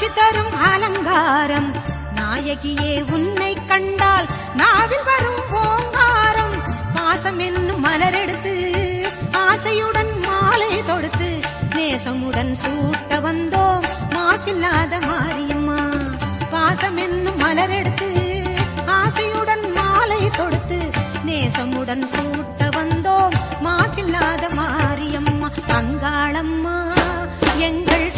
காட்சி தரும் அலங்காரம். நாயகியே உன்னை கண்டால் நாவில் வரும் ஓங்காரம். பாசம் என்னும் மலரெடுத்து ஆசையுடன் மாலை தொடுத்து நேசமுடன் சூட்ட வந்தோம். மாசில்லாத மாரியம்மா பாசம் என்னும் மலரெடுத்து ஆசையுடன் மாலை தொடுத்து நேசமுடன் சூட்ட வந்தோம். மாசில்லாத மாரியம்மா அங்காளம்மா எங்கள்